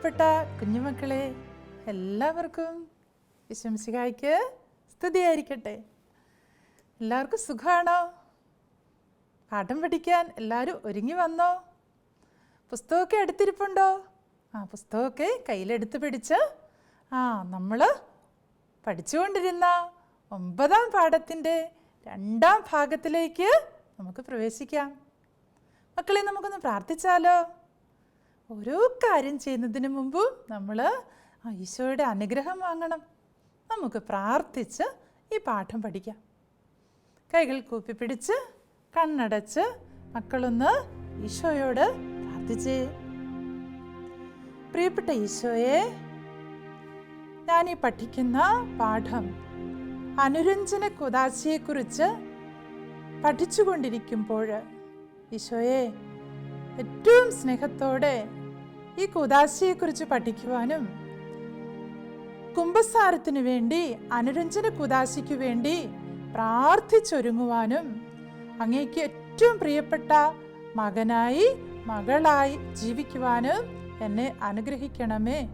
പ്രിയപ്പെട്ട കുഞ്ഞുമക്കളെ എല്ലാവർക്കും വിശംസികായ്ക്ക് സ്തുതിയായിരിക്കട്ടെ. എല്ലാവർക്കും സുഖമാണോ പാഠം പഠിക്കാൻ എല്ലാവരും ഒരുങ്ങി വന്നോ? പുസ്തകമൊക്കെ എടുത്തിരിപ്പുണ്ടോ? ആ പുസ്തകമൊക്കെ കയ്യിലെടുത്ത് പിടിച്ച് ആ നമ്മൾ പഠിച്ചുകൊണ്ടിരുന്ന ഒമ്പതാം പാഠത്തിന്റെ രണ്ടാം ഭാഗത്തിലേക്ക് നമുക്ക് പ്രവേശിക്കാം. മക്കളെ നമുക്കൊന്ന് പ്രാർത്ഥിച്ചാലോ? ഓരോ കാര്യം ചെയ്യുന്നതിന് മുമ്പും നമ്മൾ ഈശോയുടെ അനുഗ്രഹം വാങ്ങണം. നമുക്ക് പ്രാർത്ഥിച്ച് ഈ പാഠം പഠിക്കാം. കൈകൾ കൂപ്പി പിടിച്ച് കണ്ണടച്ച് മക്കളൊന്ന് ഈശോയോട് പ്രാർത്ഥിച്ചേ. പ്രിയപ്പെട്ട ഈശോയെ ഞാൻ ഈ പഠിക്കുന്ന പാഠം അനുരഞ്ജന കുദാശിയെക്കുറിച്ച് പഠിച്ചുകൊണ്ടിരിക്കുമ്പോൾ ഈശോയെ ഏറ്റവും സ്നേഹത്തോടെ ഈ കുറിച്ച് പഠിക്കുവാനും കുംഭസാരത്തിനു വേണ്ടി അനുരഞ്ജന കുതാശയ്ക്ക് വേണ്ടി പ്രാർത്ഥിച്ചൊരുങ്ങുവാനും അങ്ങേക്ക് ഏറ്റവും പ്രിയപ്പെട്ട മകനായി മകളായി ജീവിക്കുവാനും എന്നെ അനുഗ്രഹിക്കണമേ.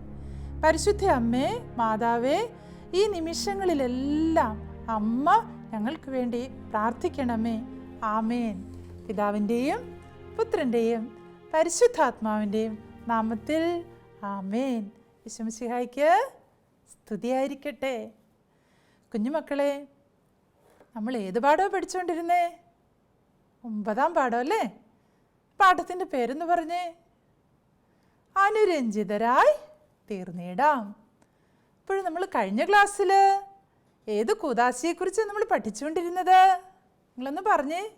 പരിശുദ്ധ അമ്മേ മാതാവേ ഈ നിമിഷങ്ങളിലെല്ലാം അമ്മ ഞങ്ങൾക്ക് വേണ്ടി പ്രാർത്ഥിക്കണമേ. ആമേൻ. പിതാവിന്റെയും പുത്രന്റെയും പരിശുദ്ധാത്മാവിന്റെയും നാമത്തിൽ ആമേൻ. വിശംസിഹായിക്ക് സ്തുതിയായിരിക്കട്ടെ. കുഞ്ഞുമക്കളെ നമ്മൾ ഏത് പാഠമാണ് പഠിച്ചുകൊണ്ടിരുന്നേ? ഒമ്പതാം പാഠം അല്ലേ? പാഠത്തിന്റെ പേരെന്ന് പറഞ്ഞേ. അനുരഞ്ജിതരായി തീർന്നിടാം. ഇപ്പോഴും നമ്മൾ കഴിഞ്ഞ ക്ലാസ്സിൽ ഏത് കൂതാശിയെക്കുറിച്ച് നമ്മൾ പഠിച്ചുകൊണ്ടിരുന്നത്? നിങ്ങളൊന്ന് പറഞ്ഞേ.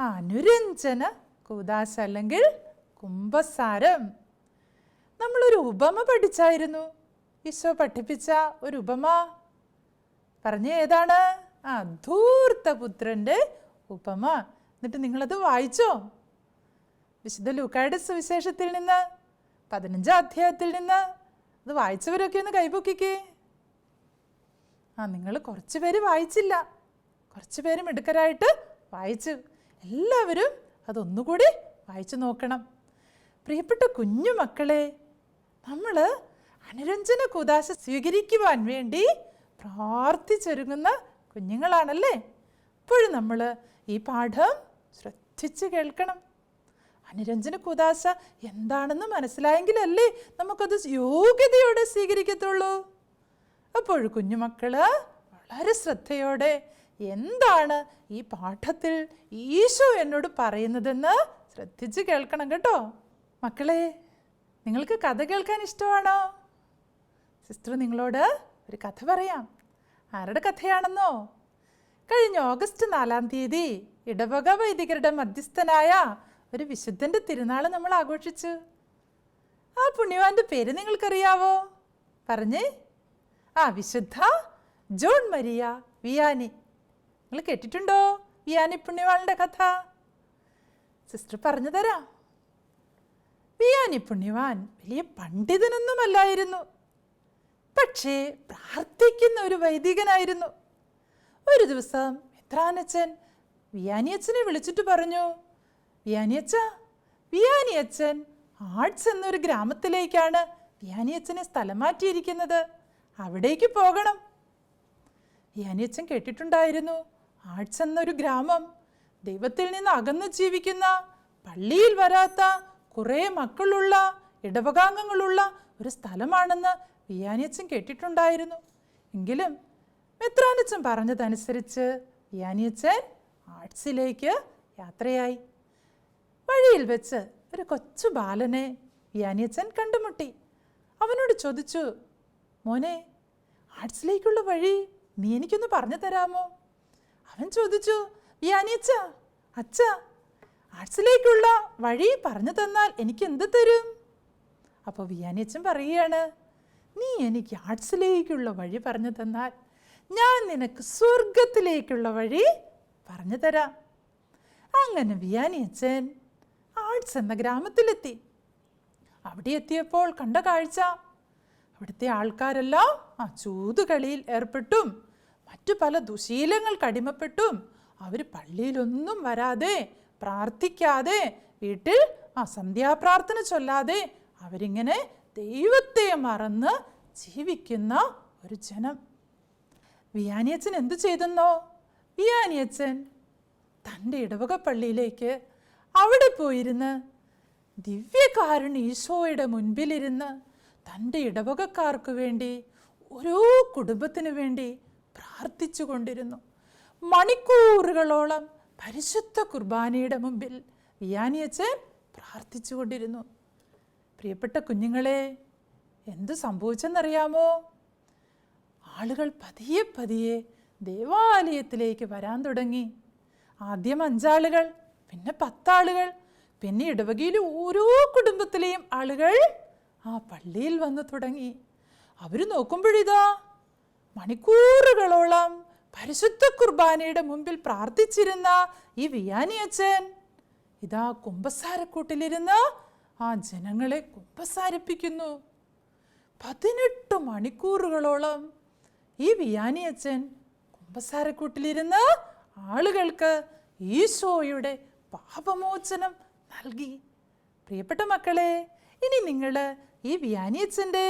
അനുരഞ്ജന കൂതാശ അല്ലെങ്കിൽ കുംഭസാരം. നമ്മളൊരു ഉപമ പഠിച്ചായിരുന്നു. ഈശോ പഠിപ്പിച്ച ഒരു ഉപമ. പറഞ്ഞ ഏതാണ്? ആ ധൂർത്തപുത്രന്റെ ഉപമ. എന്നിട്ട് നിങ്ങളത് വായിച്ചോ? വിശുദ്ധ ലൂക്കായുടെ സുവിശേഷത്തിൽ നിന്ന് പതിനഞ്ചാം അധ്യായത്തിൽ നിന്ന് അത് വായിച്ചവരൊക്കെ ഒന്ന് കൈപൊക്കിക്കേ. ആ നിങ്ങൾ കുറച്ച് പേര് വായിച്ചില്ല. കുറച്ച് പേര് മിടുക്കരായിട്ട് വായിച്ചു. എല്ലാവരും അതൊന്നുകൂടി വായിച്ചു നോക്കണം. പ്രിയപ്പെട്ട കുഞ്ഞു മക്കളെ നമ്മൾ അനുരഞ്ജന കൂതാശ സ്വീകരിക്കുവാൻ വേണ്ടി പ്രാർത്ഥിച്ചൊരുങ്ങുന്ന കുഞ്ഞുങ്ങളാണല്ലേ? ഇപ്പോഴും നമ്മൾ ഈ പാഠം ശ്രദ്ധിച്ച് കേൾക്കണം. അനുരഞ്ജന കൂതാശ എന്താണെന്ന് മനസ്സിലായെങ്കിലല്ലേ നമുക്കത് യോഗ്യതയോടെ സ്വീകരിക്കത്തുള്ളൂ. അപ്പോൾ കുഞ്ഞുമക്കൾ വളരെ ശ്രദ്ധയോടെ എന്താണ് ഈ പാഠത്തിൽ ഈശോ എന്നോട് പറയുന്നതെന്ന് ശ്രദ്ധിച്ച് കേൾക്കണം കേട്ടോ. മക്കളെ നിങ്ങൾക്ക് കഥ കേൾക്കാൻ ഇഷ്ടമാണോ? സിസ്റ്റർ നിങ്ങളോട് ഒരു കഥ പറയാം. ആരുടെ കഥയാണെന്നോ? കഴിഞ്ഞ ഓഗസ്റ്റ് നാലാം തീയതി ഇടവക വൈദികരുടെ മധ്യസ്ഥനായ ഒരു വിശുദ്ധന്റെ തിരുനാൾ നമ്മൾ ആഘോഷിച്ചു. ആ പുണ്യവാന്റെ പേര് നിങ്ങൾക്കറിയാവോ? പറഞ്ഞേ. ആ വിശുദ്ധ ജോൺ മരിയ വിയാനി. നിങ്ങൾ കേട്ടിട്ടുണ്ടോ വിയാനി പുണ്യവാളിന്റെ കഥ? സിസ്റ്റർ പറഞ്ഞു തരാം. വിയാനി പുണ്യവാൻ. വലിയ പണ്ഡിതനൊന്നുമല്ലായിരുന്നു. പക്ഷേ പ്രാർത്ഥിക്കുന്ന ഒരു വൈദികനായിരുന്നു. ഒരു ദിവസം മെത്രാനച്ചൻ വിയാനിയച്ചനെ വിളിച്ചിട്ട് പറഞ്ഞു വിയാനിയച്ച വിയാനിയച്ചൻ ആർട്സ് എന്നൊരു ഗ്രാമത്തിലേക്കാണ് വിയാനിയച്ചനെ സ്ഥലം മാറ്റിയിരിക്കുന്നത്. അവിടേക്ക് പോകണം. വിയാനിയച്ചൻ കേട്ടിട്ടുണ്ടായിരുന്നു ആർട്സ് എന്നൊരു ഗ്രാമം ദൈവത്തിൽ നിന്ന് അകന്നു ജീവിക്കുന്ന പള്ളിയിൽ വരാത്ത കുറേ മക്കളുള്ള ഇടവകാംഗങ്ങളുള്ള ഒരു സ്ഥലമാണെന്ന് വിയാനിയച്ചൻ കേട്ടിട്ടുണ്ടായിരുന്നു. എങ്കിലും മെത്രാനച്ചൻ പറഞ്ഞതനുസരിച്ച് വിയാനിയച്ചൻ ആർട്സിലേക്ക് യാത്രയായി. വഴിയിൽ വെച്ച് ഒരു കൊച്ചു ബാലനെ വിയാനിയച്ചൻ കണ്ടുമുട്ടി. അവനോട് ചോദിച്ചു മോനെ ആർട്സിലേക്കുള്ള വഴി നീ എനിക്കൊന്ന് പറഞ്ഞു തരാമോ? അവൻ ചോദിച്ചു വിയാനിയച്ച അച്ഛ ആർട്സിലേക്കുള്ള വഴി പറഞ്ഞു തന്നാൽ എനിക്ക് എന്ത് തരും? അപ്പോൾ വിയാനിയച്ചൻ പറയുകയാണ് നീ എനിക്ക് ആർട്സിലേക്കുള്ള വഴി പറഞ്ഞു തന്നാൽ ഞാൻ നിനക്ക് സ്വർഗത്തിലേക്കുള്ള വഴി പറഞ്ഞു തരാം. അങ്ങനെ വിയാനിയച്ചൻ ആർട്സ് എന്ന ഗ്രാമത്തിലെത്തി. അവിടെ എത്തിയപ്പോൾ കണ്ട കാഴ്ച അവിടുത്തെ ആൾക്കാരെല്ലാം ആ ചൂതുകളിയിൽ ഏർപ്പെട്ടും മറ്റു പല ദുശീലങ്ങൾക്ക് അടിമപ്പെട്ടും അവർ പള്ളിയിലൊന്നും വരാതെ പ്രാർത്ഥിക്കാതെ വീട്ടിൽ ആ സന്ധ്യാപ്രാർത്ഥന ചൊല്ലാതെ അവരിങ്ങനെ ദൈവത്തെ മറന്ന് ജീവിക്കുന്ന ഒരു ജനം. വിയാനിയച്ചൻ എന്തു ചെയ്തെന്നോ? വിയാനിയച്ചൻ തന്റെ ഇടവക പള്ളിയിലേക്ക് അവിടെ പോയിരുന്ന് ദിവ്യകാരൻ ഈശോയുടെ മുൻപിലിരുന്ന് തന്റെ ഇടവകക്കാർക്ക് വേണ്ടി ഓരോ കുടുംബത്തിനു വേണ്ടി പ്രാർത്ഥിച്ചു കൊണ്ടിരുന്നു മണിക്കൂറുകളോളം പരിശുദ്ധ കുർബാനയുടെ മുമ്പിൽ വിയാനിയച്ചൻ പ്രാർത്ഥിച്ചു കൊണ്ടിരുന്നു. പ്രിയപ്പെട്ട കുഞ്ഞുങ്ങളെ എന്തു സംഭവിച്ചെന്നറിയാമോ? ആളുകൾ പതിയെ പതിയെ ദേവാലയത്തിലേക്ക് വരാൻ തുടങ്ങി. ആദ്യം അഞ്ചാളുകൾ പിന്നെ പത്താളുകൾ പിന്നെ ഇടവകയിലെ ഓരോ കുടുംബത്തിലെയും ആളുകൾ ആ പള്ളിയിൽ വന്നു തുടങ്ങി. അവർ നോക്കുമ്പോഴിതാ മണിക്കൂറുകളോളം പരിശുദ്ധ കുർബാനയുടെ മുമ്പിൽ പ്രാർത്ഥിച്ചിരുന്ന ഈ വിയാനി അച്ഛൻ ഇതാ കുമ്പസാരക്കൂട്ടിലിരുന്ന് ആ ജനങ്ങളെ കുമ്പസാരിപ്പിക്കുന്നു. പതിനെട്ട് മണിക്കൂറുകളോളം ഈ വിയാനി അച്ഛൻ കുമ്പസാരക്കൂട്ടിലിരുന്ന് ആളുകൾക്ക് ഈശോയുടെ പാപമോചനം നൽകി. പ്രിയപ്പെട്ട മക്കളെ ഇനി നിങ്ങൾ ഈ വിയാനി അച്ഛന്റെ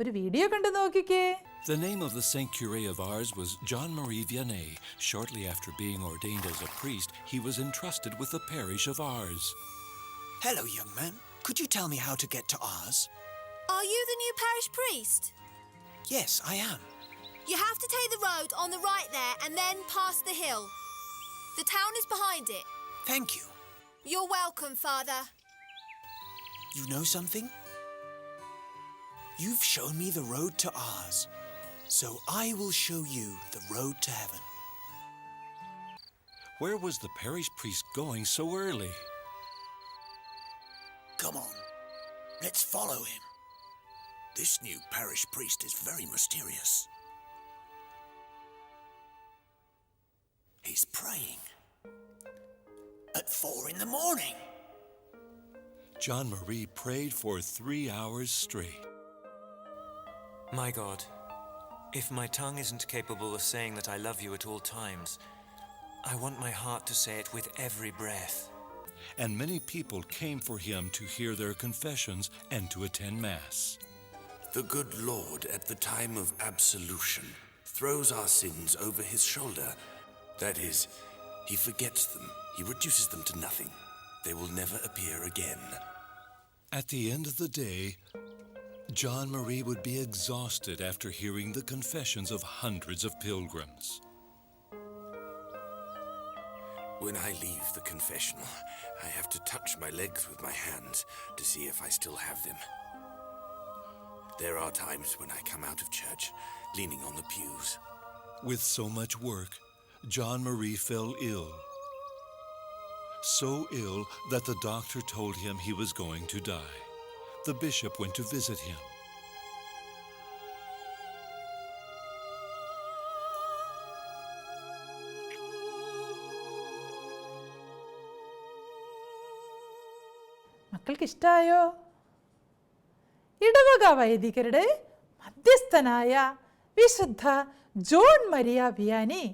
ഒരു വീഡിയോ കണ്ടു നോക്കിക്കേ. The name of the Saint Curé of Ars was John Marie Vianney. Shortly after being ordained as a priest, he was entrusted with the parish of Ars. Hello, young man. Could you tell me how to get to ours? Are you the new parish priest? Yes, I am. You have to take the road on the right there and then past the hill. The town is behind it. Thank you. You're welcome, Father. You know something? You've shown me the road to ours, so I will show you the road to heaven. Where was the parish priest going so early? Come on, let's follow him. This new parish priest is very mysterious. He's praying at four in the morning. John Marie prayed for three hours straight. My God, if my tongue isn't capable of saying that I love you at all times, I want my heart to say it with every breath. And many people came for him to hear their confessions and to attend Mass. The good Lord, at the time of absolution, throws our sins over his shoulder. That is, he forgets them, he reduces them to nothing. They will never appear again. At the end of the day, John Marie would be exhausted after hearing the confessions of hundreds of pilgrims. When I leave the confessional, I have to touch my legs with my hands to see if I still have them. There are times when I come out of church leaning on the pews. With so much work, John Marie fell ill. So ill that the doctor told him he was going to die. The bishop went to visit him. മക്കൾക്ക് ഇഷ്ടായോ ഇടവക വൈദികരുടെ മധ്യസ്ഥനായ വിശുദ്ധ John Maria Vianney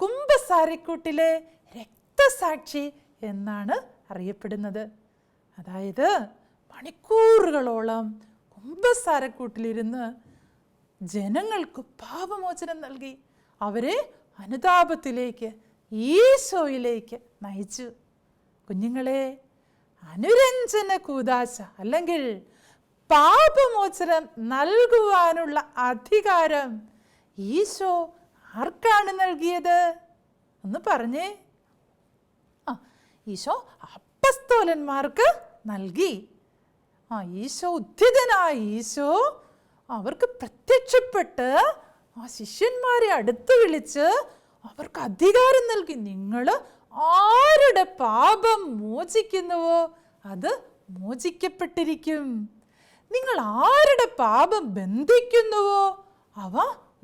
കുംഭസാരിക്കൂട്ടിലെ രക്തസാക്ഷി എന്നാണ് അറിയപ്പെടുന്നത് അതായത് മണിക്കൂറുകളോളം കുംഭസാരക്കൂട്ടിലിരുന്ന് ജനങ്ങൾക്ക് പാപമോചനം നൽകി അവരെ അനുതാപത്തിലേക്ക് ഈശോയിലേക്ക് നയിച്ചു. കുഞ്ഞുങ്ങളെ അനുരഞ്ജന കൂതാശ അല്ലെങ്കിൽ പാപമോചനം നൽകുവാനുള്ള അധികാരം ഈശോ ആർക്കാണ് നൽകിയത്? ഒന്ന് പറഞ്ഞേ. ആ ഈശോ അപ്പസ്തോലന്മാർക്ക് നൽകി. ആ ഈശോ ഉദ്ധിതനായ. ഈശോ അവർക്ക് പ്രത്യക്ഷപ്പെട്ട് ആ ശിഷ്യന്മാരെ അടുത്ത് വിളിച്ച് അവർക്ക് അധികാരം നൽകി. നിങ്ങൾ ആരുടെ പാപം മോചിക്കുന്നുവോ? അത് മോചിക്കപ്പെട്ടിരിക്കും. നിങ്ങൾ ആരുടെ പാപം ബന്ധിക്കുന്നുവോ? അവ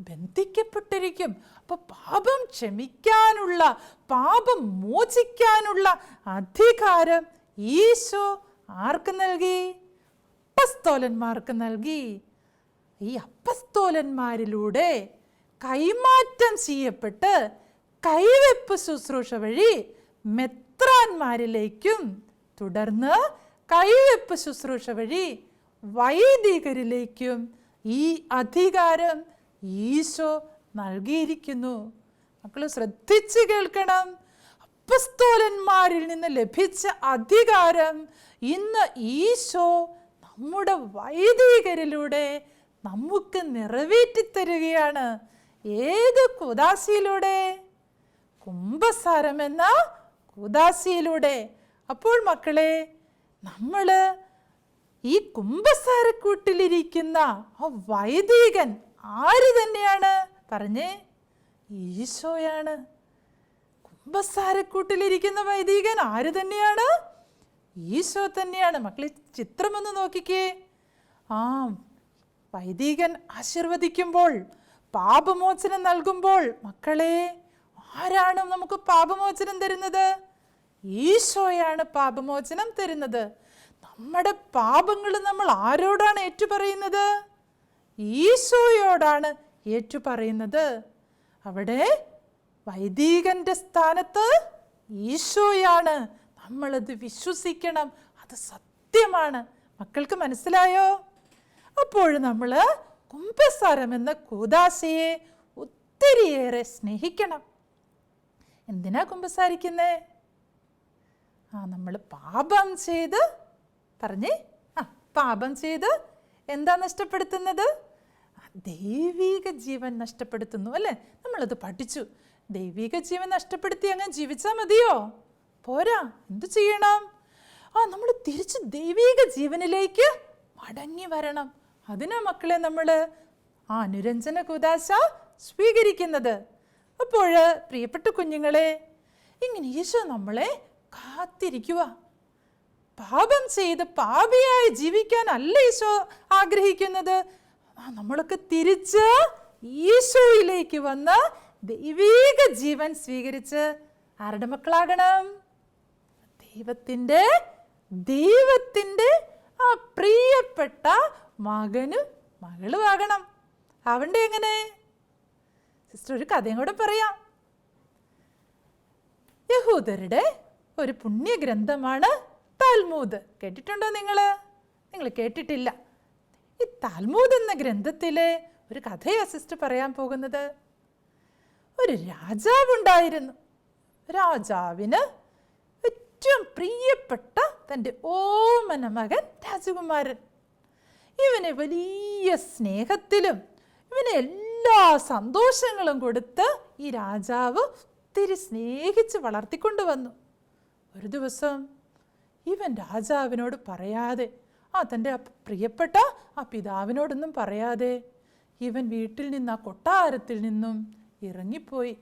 ബന്ധിക്കപ്പെട്ടിരിക്കും. അപ്പൊ പാപം ക്ഷമിക്കാനുള്ള പാപം മോചിക്കാനുള്ള അധികാരം ഈശോ ആർക്ക് നൽകി? അപ്പസ്തോലന്മാർക്ക് നൽകി. ഈ അപ്പസ്തോലന്മാരിലൂടെ കൈമാറ്റം ചെയ്യപ്പെട്ട് കൈവെപ്പ് ശുശ്രൂഷ വഴി മെത്രാന്മാരിലേക്കും തുടർന്ന് കൈവെപ്പ് ശുശ്രൂഷ വഴി വൈദികരിലേക്കും ഈ അധികാരം ഈശോ നൽകിയിരിക്കുന്നു. മക്കൾ ശ്രദ്ധിച്ച് കേൾക്കണം. അപ്പസ്തോലന്മാരിൽ നിന്ന് ലഭിച്ച അധികാരം ഇന്ന് ഈശോ നമ്മുടെ വൈദികരിലൂടെ നമുക്ക് നിറവേറ്റി തരികയാണ് ഏത് കുദാശിയിലൂടെ? കുംഭസാരം എന്ന കുദാശിയിലൂടെ. അപ്പോൾ മക്കളെ നമ്മൾ ഈ കുംഭസാരക്കൂട്ടിലിരിക്കുന്ന ആ വൈദികൻ ആര് തന്നെയാണ്? പറഞ്ഞേ ഈശോയാണ്. കുംഭസാരക്കൂട്ടിലിരിക്കുന്ന വൈദികൻ ആര് തന്നെയാണ്? ഈശോ തന്നെയാണ്. മക്കളെ ചിത്രം ഒന്ന് നോക്കിക്കേ. ആ വൈദികൻ ആശീർവദിക്കുമ്പോൾ പാപമോചനം നൽകുമ്പോൾ മക്കളെ ആരാണ് നമുക്ക് പാപമോചനം തരുന്നത്? ഈശോയാണ് പാപമോചനം തരുന്നത്. നമ്മുടെ പാപങ്ങൾ നമ്മൾ ആരോടാണ് ഏറ്റുപറയുന്നത്? ഈശോയോടാണ് ഏറ്റുപറയുന്നത്. അവിടെ വൈദികന്റെ സ്ഥാനത്ത് ഈശോയാണ്. നമ്മളത് വിശ്വസിക്കണം. അത് സത്യമാണ്. മക്കൾക്ക് മനസ്സിലായോ? അപ്പോൾ നമ്മൾ കുംഭസാരം എന്ന കൂദാശയെ ഒത്തിരിയേറെ സ്നേഹിക്കണം. എന്തിനാ കുമ്പസാരിക്കുന്നേ ആ നമ്മൾ പാപം ചെയ്ത് പറഞ്ഞേ ആ പാപം ചെയ്ത് എന്താ നഷ്ടപ്പെടുത്തുന്നത്? ദൈവിക ജീവൻ നഷ്ടപ്പെടുത്തുന്നു അല്ലേ? നമ്മളത് പഠിച്ചു. ദൈവിക ജീവൻ നഷ്ടപ്പെടുത്തി അങ്ങ് ജീവിച്ചാൽ മതിയോ? പോരാ എന്തു ചെയ്യണം? ആ നമ്മൾ തിരിച്ച് ദൈവിക ജീവനിലേക്ക് മടങ്ങി വരണം. അതിനാ മക്കളെ നമ്മൾ ആ അനുരഞ്ജന കുദാശ സ്വീകരിക്കുന്നത്. അപ്പോൾ പ്രിയപ്പെട്ട കുഞ്ഞുങ്ങളെ ഇങ്ങനെ ഈശോ നമ്മളെ കാത്തിരിക്കുക പാപം ചെയ്ത് പാപിയായി ജീവിക്കാനല്ല ഈശോ ആഗ്രഹിക്കുന്നത്. ആ നമ്മളൊക്കെ തിരിച്ച് ഈശോയിലേക്ക് വന്ന് ദൈവീക ജീവൻ സ്വീകരിച്ച് ആരുടെ മക്കളാകണം? ദൈവത്തിന്റെ ദൈവത്തിന്റെ ആ പ്രിയപ്പെട്ട മകനും മകളും ആകണം ആവണ്ടേ എങ്ങനെ? സിസ്റ്റർ ഒരു കഥയും കൂടെ പറയാം. യഹൂദരുടെ ഒരു പുണ്യ ഗ്രന്ഥമാണ് താൽമൂദ്. കേട്ടിട്ടുണ്ടോ നിങ്ങൾ നിങ്ങൾ കേട്ടിട്ടില്ല. ഈ താൽമൂദ് എന്ന ഗ്രന്ഥത്തിലെ ഒരു കഥയാ സിസ്റ്റർ പറയാൻ പോകുന്നത്. ഒരു രാജാവുണ്ടായിരുന്നു. രാജാവിന് ഏറ്റവും പ്രിയപ്പെട്ട തന്റെ ഓമന മകൻ രാജകുമാരൻ. ഇവനെ വലിയ സ്നേഹത്തിലും ഇവനെ എല്ലാ സന്തോഷങ്ങളും കൊടുത്ത് ഈ രാജാവ് ഒത്തിരി സ്നേഹിച്ച് വളർത്തിക്കൊണ്ടു വന്നു. ഒരു ദിവസം ഇവൻ രാജാവിനോട് പറയാതെ ആ തന്റെ പ്രിയപ്പെട്ട ആ പിതാവിനോടൊന്നും പറയാതെ ഇവൻ വീട്ടിൽ നിന്ന് ആ കൊട്ടാരത്തിൽ നിന്നും ഇറങ്ങിപ്പോയി.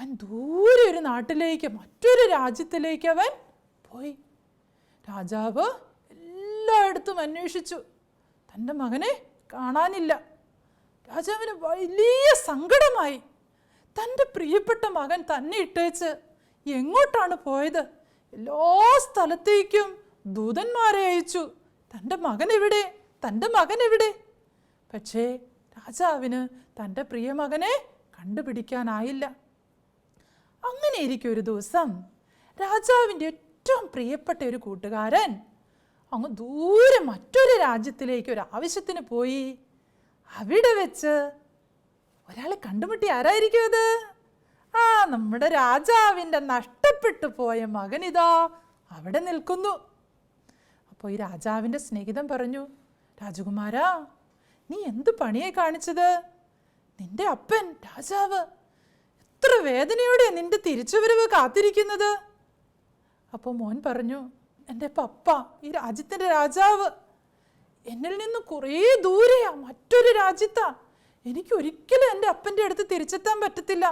അവൻ ദൂരെ ഒരു നാട്ടിലേക്ക് മറ്റൊരു രാജ്യത്തിലേക്ക് അവൻ പോയി. രാജാവ് എല്ലായിടത്തും അന്വേഷിച്ചു. തന്റെ മകനെ കാണാനില്ല. രാജാവിന് വലിയ സങ്കടമായി. തന്റെ പ്രിയപ്പെട്ട മകൻ തന്നെ ഇട്ടേച്ച് എങ്ങോട്ടാണ് പോയത്? എല്ലാ സ്ഥലത്തേക്കും ദൂതന്മാരെ അയച്ചു. തന്റെ മകൻ എവിടെ? തന്റെ മകൻ എവിടെ? പക്ഷേ രാജാവിന് തന്റെ പ്രിയ മകനെ കണ്ടുപിടിക്കാനായില്ല. അങ്ങനെ ഇരിക്കും ഒരു ദിവസം രാജാവിന്റെ ഏറ്റവും പ്രിയപ്പെട്ട ഒരു കൂട്ടുകാരൻ അങ്ങ് ദൂരെ മറ്റൊരു രാജ്യത്തിലേക്ക് ഒരു ആവശ്യത്തിന് പോയി. അവിടെ വെച്ച് ഒരാളെ കണ്ടുമുട്ടി ആരായിരിക്കും അത്? ആ നമ്മുടെ രാജാവിന്റെ നഷ്ടപ്പെട്ടു പോയ മകനിതാ അവിടെ നിൽക്കുന്നു. അപ്പോൾ ഈ രാജാവിന്റെ സ്നേഹിതം പറഞ്ഞു രാജകുമാരാ നീ എന്ത് പണിയെ കാണിച്ചത്? നിന്റെ അപ്പൻ രാജാവ് എത്ര വേദനയോടെ നിന്റെ തിരിച്ചുവരവ് കാത്തിരിക്കുന്നത്? അപ്പോൾ മോൻ പറഞ്ഞു എന്റെ പപ്പ ഈ രാജ്യത്തിന്റെ രാജാവ് എന്നിൽ നിന്ന് കുറേ ദൂരെയാ മറ്റൊരു രാജ്യത്താ. എനിക്ക് ഒരിക്കലും എന്റെ അപ്പന്റെ അടുത്ത് തിരിച്ചെത്താൻ പറ്റത്തില്ല.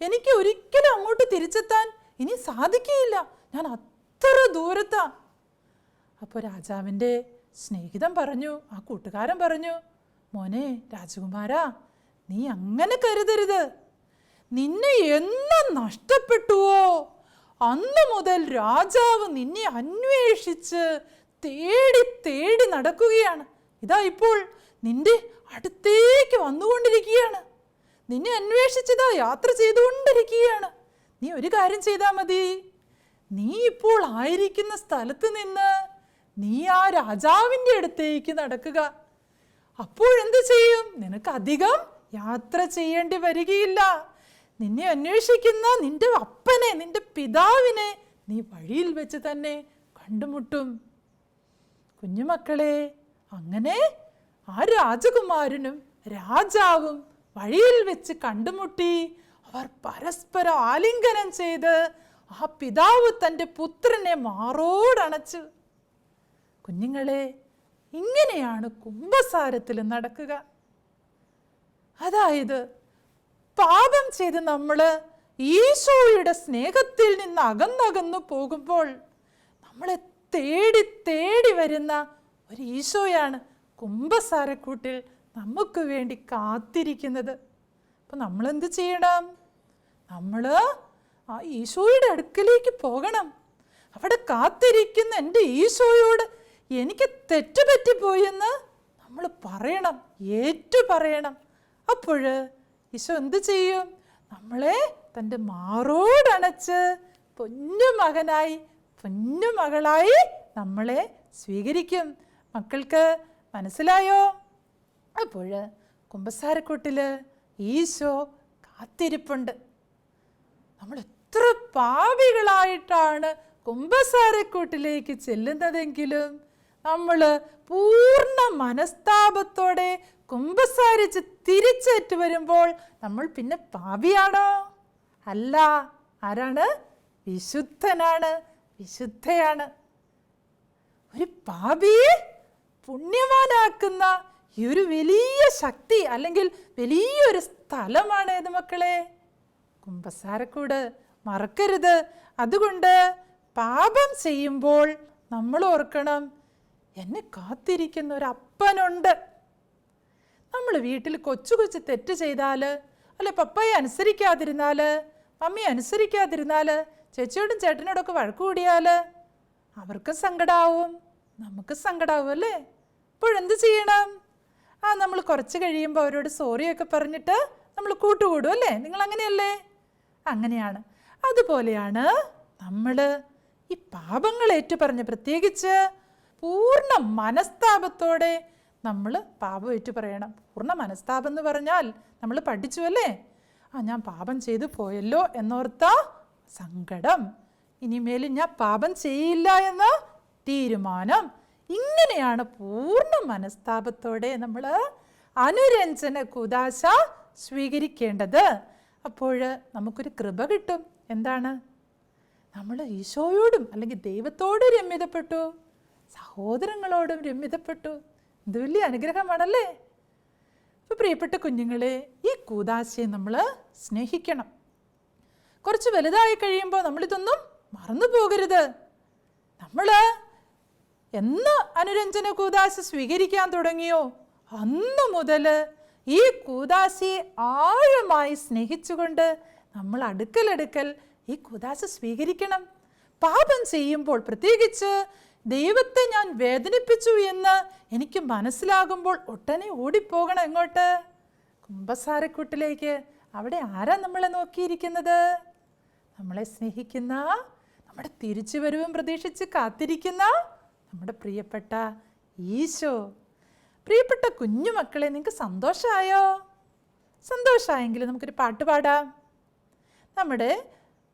എനിക്ക് ഒരിക്കലും അങ്ങോട്ട് തിരിച്ചെത്താൻ ഇനി സാധിക്കുകയില്ല. ഞാൻ അത്ര ദൂരത്താ. അപ്പോൾ രാജാവിന്റെ സ്നേഹിതം പറഞ്ഞു ആ കൂട്ടുകാരൻ പറഞ്ഞു മോനെ രാജകുമാരാ നീ അങ്ങനെ കരുതരുത്. നിന്നെ എന്നെ നഷ്ടപ്പെട്ടുവോ? അന്ന് മുതൽ രാജാവ് നിന്നെ അന്വേഷിച്ച് തേടി തേടി നടക്കുകയാണ്. ഇതാ ഇപ്പോൾ നിന്റെ അടുത്തേക്ക് വന്നുകൊണ്ടിരിക്കുകയാണ്. നിന്നെ അന്വേഷിച്ചതാ യാത്ര ചെയ്തുകൊണ്ടിരിക്കുകയാണ്. നീ ഒരു കാര്യം ചെയ്താൽ മതി. നീ ഇപ്പോൾ ആയിരിക്കുന്ന സ്ഥലത്ത് നിന്ന് നീ ആ രാജാവിന്റെ അടുത്തേക്ക് നടക്കുക. അപ്പോഴെന്ത് ചെയ്യും? നിനക്ക് അധികം യാത്ര ചെയ്യേണ്ടി വരികയില്ല. നിന്നെ അന്വേഷിക്കുന്ന നിന്റെ അപ്പനെ നിന്റെ പിതാവിനെ നീ വഴിയിൽ വെച്ച് തന്നെ കണ്ടുമുട്ടും. കുഞ്ഞുമക്കളെ അങ്ങനെ ആ രാജകുമാരനും രാജാവും വഴിയിൽ വെച്ച് കണ്ടുമുട്ടി അവർ പരസ്പരം ആലിംഗനം ചെയ്ത് ആ പിതാവ് തന്റെ പുത്രനെ മാറോടണച്ചു. കുഞ്ഞുങ്ങളെ ഇങ്ങനെയാണ് കുംഭസാരത്തിൽ നടക്കുക. അതായത് പാപം ചെയ്ത് നമ്മൾ ഈശോയുടെ സ്നേഹത്തിൽ നിന്ന് അകന്നകന്നു പോകുമ്പോൾ നമ്മളെ തേടി തേടി വരുന്ന ഒരു ഈശോയാണ് കുംഭസാരക്കൂട്ടിൽ നമുക്ക് വേണ്ടി കാത്തിരിക്കുന്നത്. അപ്പം നമ്മൾ എന്ത് ചെയ്യണം? നമ്മൾ ആ ഈശോയുടെ അടുക്കലേക്ക് പോകണം. അവിടെ കാത്തിരിക്കുന്ന എന്റെ ഈശോയോട് എനിക്ക് തെറ്റുപറ്റിപ്പോയെന്ന് നമ്മൾ പറയണം ഏറ്റു പറയണം അപ്പോൾ ഈശോ എന്ത് ചെയ്യും? നമ്മളെ തന്റെ മാറോടണച്ച് പൊന്നു മകനായി പൊന്നു മകളായി നമ്മളെ സ്വീകരിക്കും. മക്കൾക്ക് മനസ്സിലായോ? അപ്പോൾ കുമ്പസാരക്കൂട്ടിൽ ഈശോ കാത്തിരിപ്പുണ്ട്. നമ്മൾ എത്ര പാപികളായിട്ടാണ് കുമ്പസാരക്കൂട്ടിലേക്ക് ചെല്ലുന്നതെങ്കിലും നമ്മൾ പൂർണ മനസ്താപത്തോടെ കുംഭസാരിച്ച് തിരിച്ചേറ്റ് വരുമ്പോൾ നമ്മൾ പിന്നെ പാപിയാണോ? അല്ല. ആരാണ്? വിശുദ്ധനാണ്. വിശുദ്ധയാണ്. ഒരു പാപിയെ പുണ്യവാനാക്കുന്ന ഈ ഒരു വലിയ ശക്തി അല്ലെങ്കിൽ വലിയൊരു സ്ഥലമാണ് ഏത് മക്കളെ? കുമ്പസാരക്കൂട്. മറക്കരുത്. അതുകൊണ്ട് പാപം ചെയ്യുമ്പോൾ നമ്മൾ ഓർക്കണം എന്നെ കാത്തിരിക്കുന്ന ഒരു അപ്പനുണ്ട്. നമ്മൾ വീട്ടിൽ കൊച്ചു കൊച്ചു തെറ്റ് ചെയ്താൽ അല്ലെ പപ്പയെ അനുസരിക്കാതിരുന്നാൽ മമ്മി അനുസരിക്കാതിരുന്നാൽ ചേച്ചിയോടും ചേട്ടനോടൊക്കെ വഴക്ക് കൂടിയാൽ അവർക്ക് സങ്കടാവും നമുക്ക് സങ്കടാവും അല്ലേ? ഇപ്പോഴെന്ത് ചെയ്യണം? ആ നമ്മൾ കുറച്ച് കഴിയുമ്പോൾ അവരോട് സോറിയൊക്കെ പറഞ്ഞിട്ട് നമ്മൾ കൂട്ടുകൂടും അല്ലേ? നിങ്ങൾ അങ്ങനെയല്ലേ അങ്ങനെയാണ്. അതുപോലെയാണ് നമ്മൾ ഈ പാപങ്ങൾ ഏറ്റുപറഞ്ഞ് പ്രത്യേകിച്ച് പൂർണ മനസ്താപത്തോടെ നമ്മൾ പാപം ഏറ്റു പറയണം പൂർണ മനസ്താപം എന്ന് പറഞ്ഞാൽ നമ്മൾ പഠിച്ചു അല്ലേ ആ ഞാൻ പാപം ചെയ്തു പോയല്ലോ എന്നോർത്ത സങ്കടം. ഇനിമേലും ഞാൻ പാപം ചെയ്യില്ല എന്ന തീരുമാനം. ഇങ്ങനെയാണ് പൂർണ മനസ്താപത്തോടെ നമ്മൾ അനുരഞ്ജന കുദാശ സ്വീകരിക്കേണ്ടത്. അപ്പോൾ നമുക്കൊരു കൃപ കിട്ടും. എന്താണ്? നമ്മൾ ഈശോയോടും അല്ലെങ്കിൽ ദൈവത്തോടും രമ്യതപ്പെട്ടു. സഹോദരങ്ങളോടും രമ്യതപ്പെട്ടു. ഇത് വലിയ അനുഗ്രഹമാണല്ലേ? അപ്പോൾ പ്രിയപ്പെട്ട കുഞ്ഞുങ്ങളെ ഈ കൂതാശയെ നമ്മൾ സ്നേഹിക്കണം. കുറച്ച് വലുതായി കഴിയുമ്പോൾ നമ്മളിതൊന്നും മറന്നു പോകരുത്. നമ്മൾ എന്ന് അനുരഞ്ജന കൂതാശ സ്വീകരിക്കാൻ തുടങ്ങിയോ അന്നു മുതൽ ഈ കൂതാശയെ ആഴമായി സ്നേഹിച്ചുകൊണ്ട് നമ്മൾ അടുക്കലടുക്കൽ ഈ കൂതാശ സ്വീകരിക്കണം. പാപം ചെയ്യുമ്പോൾ പ്രത്യേകിച്ച് ദൈവത്തെ ഞാൻ വേദനിപ്പിച്ചു എന്ന് എനിക്ക് മനസ്സിലാകുമ്പോൾ ഒട്ടനെ ഓടിപ്പോകണം എങ്ങോട്ട്? കുംഭസാരക്കൂട്ടിലേക്ക് അവിടെ ആരാ നമ്മളെ നോക്കിയിരിക്കുന്നത്? നമ്മളെ സ്നേഹിക്കുന്ന നമ്മുടെ തിരിച്ചു വരുവും പ്രതീക്ഷിച്ച് കാത്തിരിക്കുന്ന നമ്മുടെ പ്രിയപ്പെട്ട ഈശോ. പ്രിയപ്പെട്ട കുഞ്ഞുമക്കളെ നിങ്ങൾക്ക് സന്തോഷമായോ സന്തോഷമായെങ്കിൽ നമുക്കൊരു പാട്ട് പാടാം. നമ്മുടെ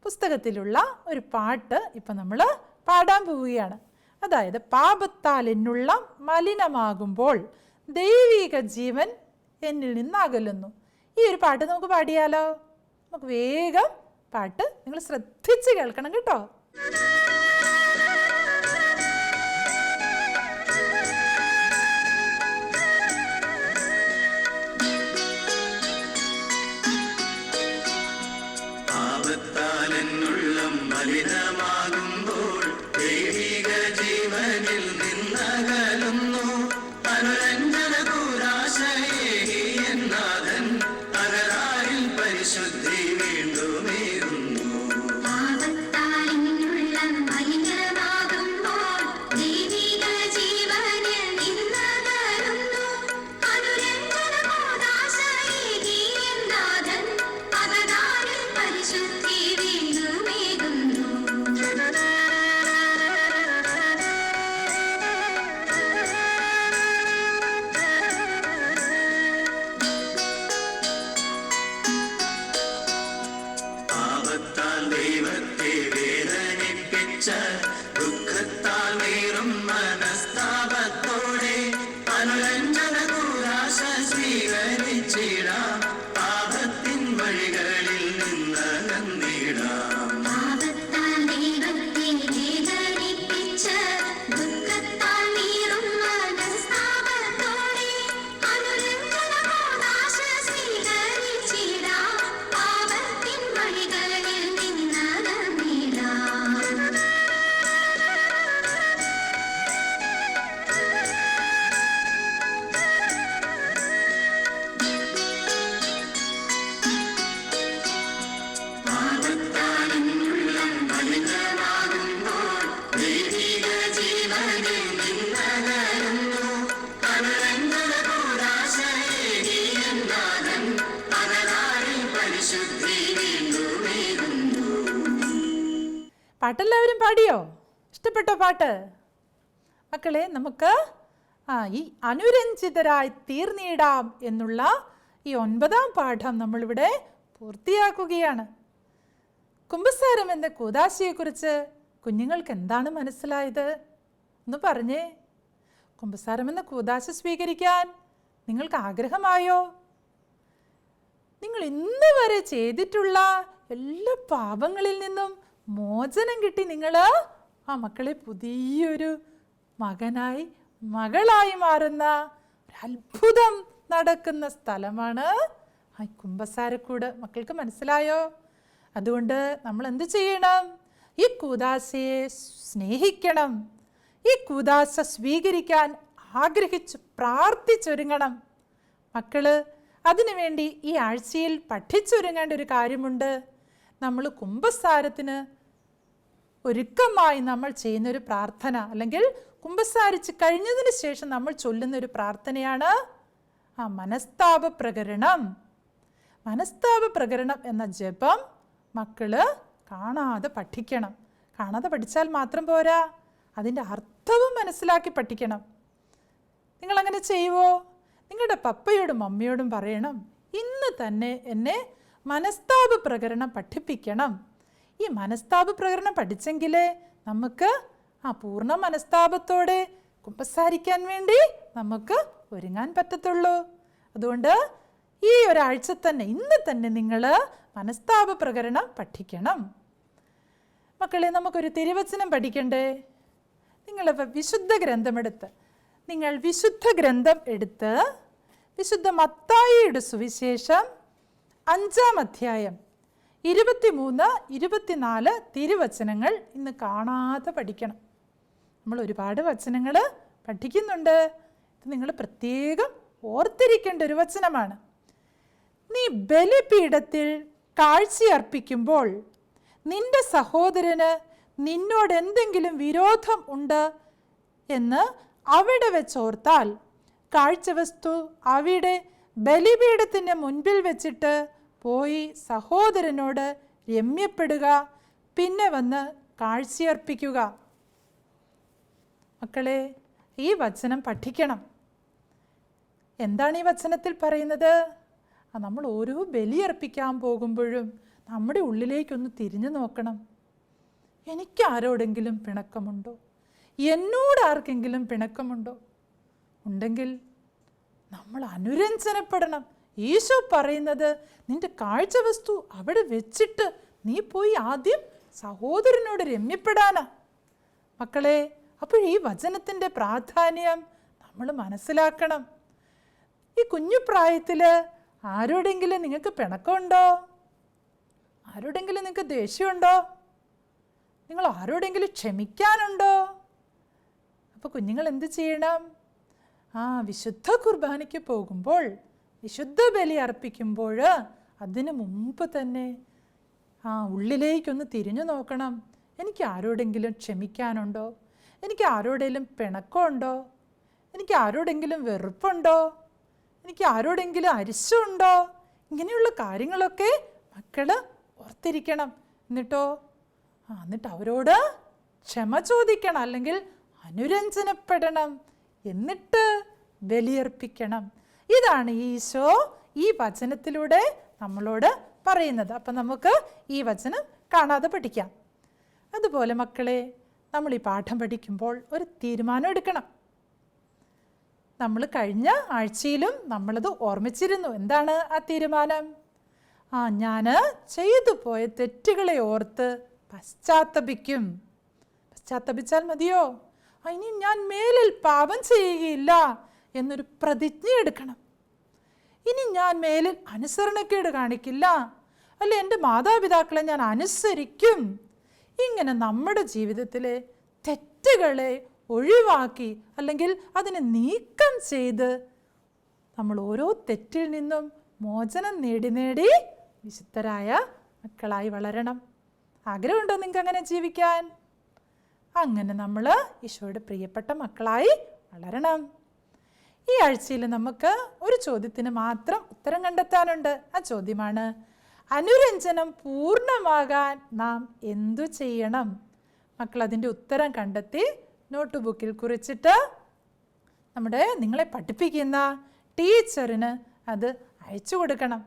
പുസ്തകത്തിലുള്ള ഒരു പാട്ട് ഇപ്പം നമ്മൾ പാടാൻ പോവുകയാണ്. അതായത് പാപത്താൽ എന്നുള്ള മലിനമാകുമ്പോൾ ദൈവിക ജീവൻ എന്നിൽ നിന്ന് അകലുന്നു ഈ ഒരു പാട്ട് നമുക്ക് പാടിയാലോ? നമുക്ക് വേഗം പാട്ട് നിങ്ങൾ ശ്രദ്ധിച്ച് കേൾക്കണം കേട്ടോ. പാട്ട്. മക്കളെ നമുക്ക് ആ ഈ അനുരഞ്ജിതരായി തീർന്നിടാം എന്നുള്ള ഈ ഒൻപതാം പാഠം നമ്മളിവിടെ പൂർത്തിയാക്കുകയാണ്. കുംഭസാരം എന്ന കൂതാശിയെക്കുറിച്ച് കുഞ്ഞുങ്ങൾക്ക് എന്താണ് മനസ്സിലായത്? ഒന്ന് പറഞ്ഞേ. കുംഭസാരം എന്ന കൂതാശ സ്വീകരിക്കാൻ നിങ്ങൾക്ക് ആഗ്രഹമായോ? നിങ്ങൾ ഇന്ന് വരെ ചെയ്തിട്ടുള്ള എല്ലാ പാപങ്ങളിൽ നിന്നും മോചനം കിട്ടി നിങ്ങൾ ആ മക്കളെ പുതിയൊരു മകനായി മകളായി മാറുന്ന ഒരു അത്ഭുതം നടക്കുന്ന സ്ഥലമാണ് ആ കുംഭസാരക്കൂട് മക്കൾക്ക് മനസ്സിലായോ? അതുകൊണ്ട് നമ്മൾ എന്ത് ചെയ്യണം? ഈ കൂദാശയെ സ്നേഹിക്കണം. ഈ കൂദാശ സ്വീകരിക്കാൻ ആഗ്രഹിച്ച് പ്രാർത്ഥിച്ചൊരുങ്ങണം. മക്കൾ അതിനുവേണ്ടി ഈ ആഴ്ചയിൽ പഠിച്ചൊരുങ്ങേണ്ട ഒരു കാര്യമുണ്ട്. നമ്മൾ കുംഭസാരത്തിന് ഒരുക്കമായി നമ്മൾ ചെയ്യുന്ന ഒരു പ്രാർത്ഥന അല്ലെങ്കിൽ കുംഭസാരിച്ച് കഴിഞ്ഞതിന് ശേഷം നമ്മൾ ചൊല്ലുന്ന ഒരു പ്രാർത്ഥനയാണ് ആ മനസ്താപ പ്രകരണം. മനസ്താപ പ്രകരണം എന്ന ജപം മക്കൾ കാണാതെ പഠിക്കണം. കാണാതെ പഠിച്ചാൽ മാത്രം പോരാ. അതിന്റെ അർത്ഥവും മനസ്സിലാക്കി പഠിക്കണം. നിങ്ങൾ അങ്ങനെ ചെയ്യുവോ? നിങ്ങളുടെ പപ്പയോടും മമ്മിയോടും പറയണം ഇന്ന് തന്നെ എന്നെ മനസ്താപ പ്രകരണം പഠിപ്പിക്കണം. ഈ മനസ്താപ പ്രകരണം പഠിച്ചെങ്കിലേ നമുക്ക് ആ പൂർണ മനസ്താപത്തോടെ കുമ്പസാരിക്കാൻ വേണ്ടി നമുക്ക് ഒരുങ്ങാൻ പറ്റത്തുള്ളൂ. അതുകൊണ്ട് ഈ ഒരാഴ്ച തന്നെ ഇന്ന് തന്നെ നിങ്ങൾ മനസ്താപ പ്രകരണം പഠിക്കണം. മക്കളെ നമുക്കൊരു തിരുവചനം പഠിക്കണ്ടേ? നിങ്ങൾ വിശുദ്ധ ഗ്രന്ഥമെടുത്ത് നിങ്ങൾ വിശുദ്ധ ഗ്രന്ഥം എടുത്ത് വിശുദ്ധ മത്തായിയുടെ സുവിശേഷം അഞ്ചാം അധ്യായം ഇരുപത്തിമൂന്ന് ഇരുപത്തിനാല് തിരുവചനങ്ങൾ ഇന്ന് കാണാതെ പഠിക്കണം. നമ്മൾ ഒരുപാട് വചനങ്ങൾ പഠിക്കുന്നുണ്ട്. ഇത് നിങ്ങൾ പ്രത്യേകം ഓർത്തിരിക്കേണ്ട ഒരു വചനമാണ്. നീ ബലിപീഠത്തിൽ കാഴ്ചയർപ്പിക്കുമ്പോൾ നിന്റെ സഹോദരന് നിന്നോട് എന്തെങ്കിലും വിരോധം ഉണ്ട് എന്ന് അവിടെ വെച്ചോർത്താൽ കാഴ്ചവസ്തു അവിടെ ബലിപീഠത്തിന്റെ മുൻപിൽ വെച്ചിട്ട് പോയി സഹോദരനോട് രമ്യപ്പെടുക പിന്നെ വന്ന് കാഴ്ചയർപ്പിക്കുക. മക്കളെ ഈ വചനം പഠിക്കണം. എന്താണ് ഈ വചനത്തിൽ പറയുന്നത്? നമ്മൾ ഓരോ ബലിയർപ്പിക്കാൻ പോകുമ്പോഴും നമ്മുടെ ഉള്ളിലേക്കൊന്ന് തിരിഞ്ഞു നോക്കണം. എനിക്ക് ആരോടെങ്കിലും പിണക്കമുണ്ടോ? എന്നോട് ആർക്കെങ്കിലും പിണക്കമുണ്ടോ? ഉണ്ടെങ്കിൽ നമ്മൾ അനുരഞ്ജനപ്പെടണം. ഈശോ പറയുന്നത് നിന്റെ കാഴ്ച വസ്തു അവിടെ വെച്ചിട്ട് നീ പോയി ആദ്യം സഹോദരനോട് രമ്യപ്പെടാനാ. മക്കളെ അപ്പോൾ ഈ വചനത്തിന്റെ പ്രാധാന്യം നമ്മൾ മനസ്സിലാക്കണം. ഈ കുഞ്ഞു പ്രായത്തിൽ ആരോടെങ്കിലും നിങ്ങൾക്ക് പിണക്കമുണ്ടോ? ആരോടെങ്കിലും നിങ്ങൾക്ക് ദേഷ്യമുണ്ടോ? നിങ്ങൾ ആരോടെങ്കിലും ക്ഷമിക്കാനുണ്ടോ? അപ്പോൾ കുഞ്ഞുങ്ങൾ എന്ത് ചെയ്യണം? ആ വിശുദ്ധ കുർബാനയ്ക്ക് പോകുമ്പോൾ വിശുദ്ധ ബലി അർപ്പിക്കുമ്പോൾ അതിന് മുമ്പ് തന്നെ ആ ഉള്ളിലേക്കൊന്ന് തിരിഞ്ഞു നോക്കണം. എനിക്ക് ആരോടെങ്കിലും ക്ഷമിക്കാനുണ്ടോ? എനിക്ക് ആരോടെങ്കിലും പിണക്കമുണ്ടോ? എനിക്ക് ആരോടെങ്കിലും വെറുപ്പുണ്ടോ? എനിക്ക് ആരോടെങ്കിലും അരിശമുണ്ടോ? ഇങ്ങനെയുള്ള കാര്യങ്ങളൊക്കെ മക്കൾ ഓർത്തിരിക്കണം. എന്നിട്ടോ? ആ എന്നിട്ട് അവരോട് ക്ഷമ ചോദിക്കണം അല്ലെങ്കിൽ അനുരഞ്ജനപ്പെടണം. എന്നിട്ട് ബലിയർപ്പിക്കണം ഇതാണ് ഈശോ ഈ വചനത്തിലൂടെ നമ്മളോട് പറയുന്നത്. അപ്പം നമുക്ക് ഈ വചനം കാണാതെ പഠിക്കാം. അതുപോലെ മക്കളെ നമ്മൾ ഈ പാഠം പഠിക്കുമ്പോൾ ഒരു തീരുമാനം എടുക്കണം. നമ്മൾ കഴിഞ്ഞ ആഴ്ചയിലും നമ്മളത് ഓർമ്മിച്ചിരുന്നു. എന്താണ് ആ തീരുമാനം? ആ ഞാൻ ചെയ്തു പോയ തെറ്റുകളെ ഓർത്ത് പശ്ചാത്തപിക്കും. പശ്ചാത്തപിച്ചാൽ മതിയോ? ഇനി ഞാൻ മേലിൽ പാപം ചെയ്യുകയില്ല. എന്നൊരു പ്രതിജ്ഞ എടുക്കണം. ഇനി ഞാൻ മേലിൽ അനുസരണക്കേട് കാണിക്കില്ല. അല്ല എന്റെ മാതാപിതാക്കളെ ഞാൻ അനുസരിക്കും. ഇങ്ങനെ നമ്മുടെ ജീവിതത്തിലെ തെറ്റുകളെ ഒഴിവാക്കി അല്ലെങ്കിൽ അതിനെ നീക്കം ചെയ്ത് നമ്മൾ ഓരോ തെറ്റിൽ നിന്നും മോചനം നേടി നേടി വിശുദ്ധരായ മക്കളായി വളരണം. ആഗ്രഹമുണ്ടോ നിങ്ങൾക്ക് അങ്ങനെ ജീവിക്കാൻ? അങ്ങനെ നമ്മൾ ഈശോയുടെ പ്രിയപ്പെട്ട മക്കളായി വളരണം. ഈ ആഴ്ചയിൽ നമുക്ക് ഒരു ചോദ്യത്തിന് മാത്രം ഉത്തരം കണ്ടെത്താനുണ്ട്. ആ ചോദ്യമാണ് അനുരഞ്ജനം പൂർണമാകാൻ നാം എന്തു ചെയ്യണം? മക്കൾ അതിന്റെ ഉത്തരം കണ്ടെത്തി നോട്ട് ബുക്കിൽ കുറിച്ചിട്ട് നമ്മുടെ നിങ്ങളെ പഠിപ്പിക്കുന്ന ടീച്ചറിന് അത് അയച്ചു കൊടുക്കണം.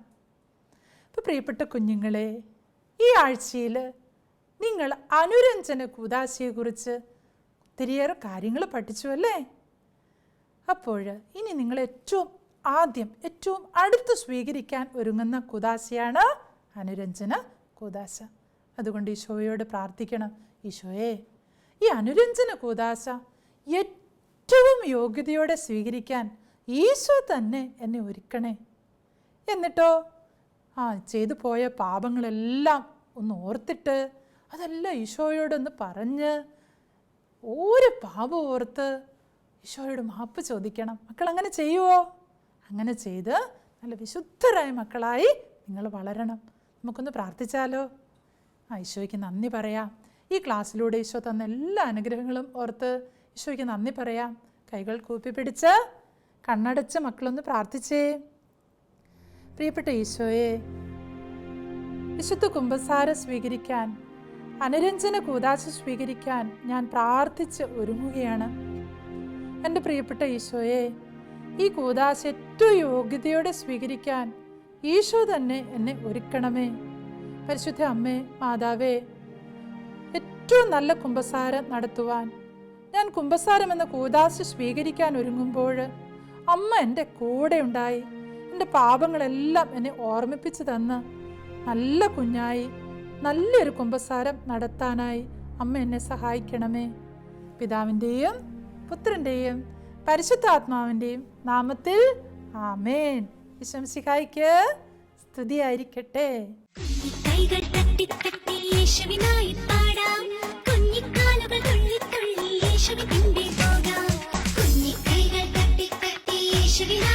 അപ്പോൾ പ്രിയപ്പെട്ട കുഞ്ഞുങ്ങളെ ഈ ആഴ്ചയിൽ നിങ്ങൾ അനുരഞ്ജന കൂതാശയെക്കുറിച്ച് ഒത്തിരിയേറെ കാര്യങ്ങൾ പഠിച്ചു അല്ലേ? അപ്പോൾ ഇനി നിങ്ങൾ ഏറ്റവും ആദ്യം ഏറ്റവും അടുത്ത് സ്വീകരിക്കാൻ ഒരുങ്ങുന്ന കുദാശയാണ് അനുരഞ്ജന കുദാശ. അതുകൊണ്ട് ഈശോയോട് പ്രാർത്ഥിക്കണം. ഈശോയെ ഈ അനുരഞ്ജന കുദാശ ഏറ്റവും യോഗ്യതയോടെ സ്വീകരിക്കാൻ ഈശോ തന്നെ എന്നെ ഒരുക്കണേ. എന്നിട്ടോ ആ ചെയ്തു പോയ പാപങ്ങളെല്ലാം ഒന്ന് ഓർത്തിട്ട് അതെല്ലാം ഈശോയോടൊന്ന് പറഞ്ഞ് ഓരോ പാപം ഓർത്ത് ഈശോയോട് മാപ്പ് ചോദിക്കണം. മക്കൾ അങ്ങനെ ചെയ്യുമോ അങ്ങനെ ചെയ്ത് നല്ല വിശുദ്ധരായ മക്കളായി നിങ്ങൾ വളരണം. നമുക്കൊന്ന് പ്രാർത്ഥിച്ചാലോ? ആ ഈശോയ്ക്ക് നന്ദി പറയാം. ഈ ക്ലാസ്സിലൂടെ ഈശോ തന്ന എല്ലാ അനുഗ്രഹങ്ങളും ഓർത്ത് ഈശോയ്ക്ക് നന്ദി പറയാം. കൈകൾ കൂപ്പി പിടിച്ച് കണ്ണടച്ച് മക്കളൊന്ന് പ്രാർത്ഥിച്ചേ. പ്രിയപ്പെട്ട ഈശോയെ വിശുദ്ധ കുംഭസാര സ്വീകരിക്കാൻ അനുരഞ്ജന കൂതാശ സ്വീകരിക്കാൻ ഞാൻ പ്രാർത്ഥിച്ച് ഒരുങ്ങുകയാണ്. എന്റെ പ്രിയപ്പെട്ട ഈശോയെ ഈ കൂതാശ ഏറ്റവും യോഗ്യതയോടെ സ്വീകരിക്കാൻ ഈശോ തന്നെ എന്നെ ഒരുക്കണമേ. പരിശുദ്ധ അമ്മേ മാതാവേ ഏറ്റവും നല്ല കുംഭസാരം നടത്തുവാൻ ഞാൻ കുംഭസാരം എന്ന കൂതാശ സ്വീകരിക്കാൻ ഒരുങ്ങുമ്പോൾ അമ്മ എന്റെ കൂടെ ഉണ്ടായി എന്റെ പാപങ്ങളെല്ലാം എന്നെ ഓർമ്മിപ്പിച്ചു തന്ന് നല്ല കുഞ്ഞായി നല്ലൊരു കുംഭസാരം നടത്താനായി അമ്മ എന്നെ സഹായിക്കണമേ. പിതാവിന്റെയും പുത്രന്റെയും പരിശുദ്ധാത്മാവിന്റെയും നാമത്തിൽ ആമേൻ. വിശംസിക്കായിക്ക് സ്തുതിയായിരിക്കട്ടെ. കൈകൾ തട്ടി തട്ടി യേശുവിനായി പാടാം. കുഞ്ഞിക്കാലുകൾ തുള്ളി തുള്ളി യേശുവിന്റെ പോകാം കുഞ്ഞിക്കൈകൾ തട്ടി തട്ടി യേശുവിനായി